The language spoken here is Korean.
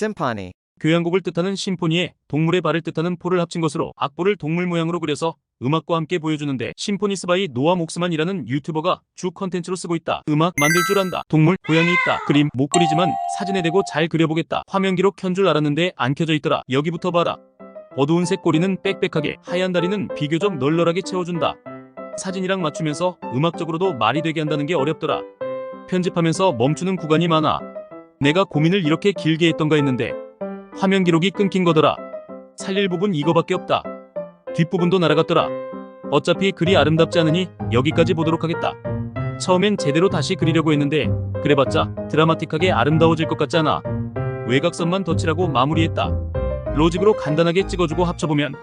Symphony. 교향곡을 뜻하는 심포니에 동물의 발을 뜻하는 포를 합친 것으로 악보를 동물 모양으로 그려서 음악과 함께 보여주는데 심포니스 바이 노아 목스만이라는 유튜버가 주 컨텐츠로 쓰고 있다. 음악 만들 줄 안다. 동물, 고양이 있다. 그림 못 그리지만 사진에 대고 잘 그려보겠다. 화면기로 켠줄 알았는데 안 켜져 있더라. 여기부터 봐라. 어두운 색 꼬리는 빽빽하게, 하얀 다리는 비교적 널널하게 채워준다. 사진이랑 맞추면서 음악적으로도 말이 되게 한다는 게 어렵더라. 편집하면서 멈추는 구간이 많아. 내가 고민을 이렇게 길게 했던가 했는데 화면 기록이 끊긴 거더라. 살릴 부분 이거밖에 없다. 뒷부분도 날아갔더라. 어차피 글이 아름답지 않으니 여기까지 보도록 하겠다. 처음엔 제대로 다시 그리려고 했는데 그래봤자 드라마틱하게 아름다워질 것 같지 않아. 외곽선만 덧칠하고 마무리했다. 로직으로 간단하게 찍어주고 합쳐보면